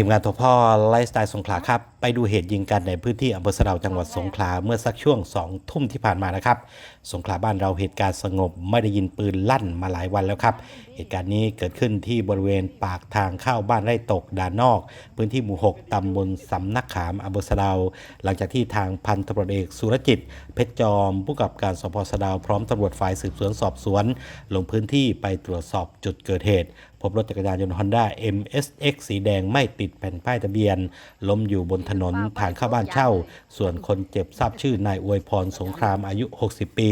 ทีมงานทพ่อไลฟ์สไตล์สงขลาครับไปดูเหตุยิงกันในพื้นที่อำเภอสะเดาจังหวัดสงขลาเมื่อสักช่วงสองทุ่มที่ผ่านมานะครับ สงขลาบ้านเราเหตุการณ์สงบไม่ได้ยินปืนลั่นมาหลายวันแล้วครับ เหตุการณ์นี้เกิดขึ้นที่บริเวณปากทางเข้าบ้านไร่ตกด่านนอก พื้นที่หมู่ 6 ตำบลสำนักขามอำเภอสะเดาหลังจากที่ทางพันตำรวจเอกสุรจิต เพชรจอมผู้กับการสพสะเดาพร้อมตำรวจฝ่ายสืบสวนสอบสวน ลงพื้นที่ไปตรวจสอบจุดเกิดเหตุพบรถจักรยานยนต์ Honda MSX สีแดงไม่ติดแผ่นป้ายทะเบียน ล้มอยู่บนถนนทางเข้าบ้านเช่า ส่วนคนเจ็บทราบชื่อนายอวยพรสงครามอายุ 60 ปี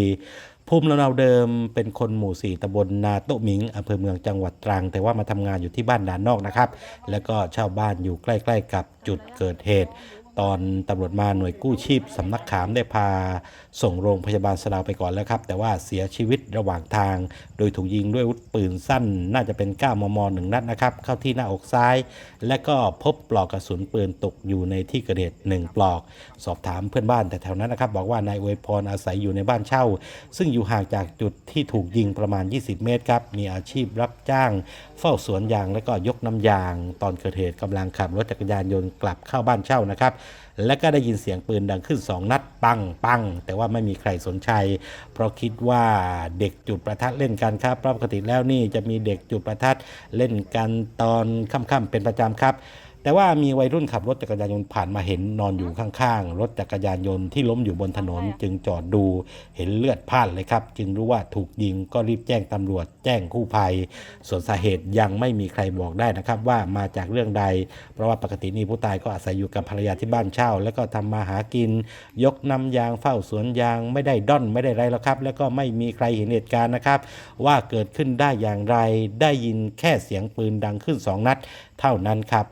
ภูมิลำเนาเดิมเป็นคนหมู่ 4ตำบลนาโตะหมิงอำเภอเมืองจังหวัดตรัง แต่ว่ามาทำงานอยู่ที่บ้านด่านนอกนะครับ แล้วก็เช่าบ้านอยู่ใกล้ ๆ กับจุดเกิดเหตุ ตอนตำรวจมาหน่วยกู้ชีพสำนักขามได้พาส่งโรงพยาบาลสะดาวไปก่อนแล้วครับ แต่ว่าเสียชีวิตระหว่างทาง โดยถูกยิงด้วยวุธปืนสั้น น่าจะเป็น 9 มมหนึ่งนัดนะครับ เข้าที่หน้าอกซ้าย และก็พบปลอกกระสุนปืนตกอยู่ในที่เกิดเหตุหนึ่งปลอก สอบถามเพื่อนบ้านแต่แถวนั้นนะครับ บอกว่านายอวยพรอาศัยอยู่ในบ้านเช่า ซึ่งอยู่ห่างจากจุดที่ถูกยิงประมาณ 20 เมตรครับมีอาชีพรับจ้าง เฝ้าสวนยางและก็ยกน้ำยาง ตอนเกิดเหตุกำลังขับรถจักรยานยนต์กลับเข้าบ้านเช่านะครับและก็ได้ยินเสียงปืนดังขึ้นสองนัดปังปังแต่ว่าไม่มีใครสนใจ เพราะคิดว่าเด็กจุดประทัดเล่นกันครับราะปกติแล้วนี่จะมีเด็กจุดประทัดเล่นกันตอนค่ำๆเป็นประจำครับ แต่ว่ามีวัยรุ่นขับรถจักรยานยนต์ผ่านมาเห็นนอนอยู่ข้างๆ รถจักรยานยนต์ที่ล้มอยู่บนถนน จึงจอดดูเห็นเลือดพล่านเลยครับ จึงรู้ว่าถูกยิงก็รีบแจ้งตำรวจแจ้งกู้ภัย ส่วนสาเหตุยังไม่มีใครบอกได้นะครับ ว่ามาจากเรื่องใด เพราะว่าปกตินี่ผู้ตายก็อาศัยอยู่กับภรรยาที่บ้านเช่า แล้วก็ทำมาหากิน ยกน้ำยางเฝ้าสวนยางไม่ได้ด้อนไม่ได้ไรแล้วครับ แล้วก็ไม่มีใครเห็นเหตุการณ์นะครับ ว่าเกิดขึ้นได้อย่างไรได้ยินแค่เสียงปืนดังขึ้นสองนัด เท่านั้นครับ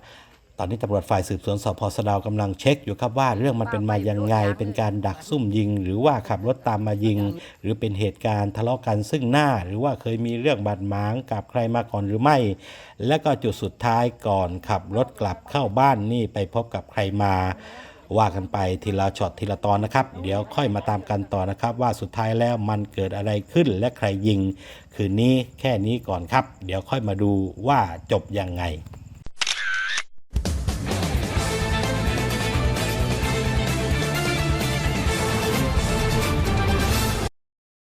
ตอนนี้ตำรวจฝ่ายสืบสวนสพสะเดาวกำลังเช็คอยู่ครับว่าเรื่องมันเป็นมายังไง เป็นการดักซุ่มยิง หรือว่าขับรถตามมายิง หรือเป็นเหตุการณ์ทะเลาะกันซึ่งหน้า หรือว่าเคยมีเรื่องบาดหมางกับใครมาก่อนหรือไม่ และก็จุดสุดท้ายก่อนขับรถกลับเข้าบ้านนี่ไปพบกับใครมาว่ากันไปทีละช็อตทีละตอนนะครับ เดี๋ยวค่อยมาตามกันต่อนะครับ ว่าสุดท้ายแล้วมันเกิดอะไรขึ้นและใครยิง คืนนี้แค่นี้ก่อนครับ เดี๋ยวค่อยมาดูว่าจบยังไง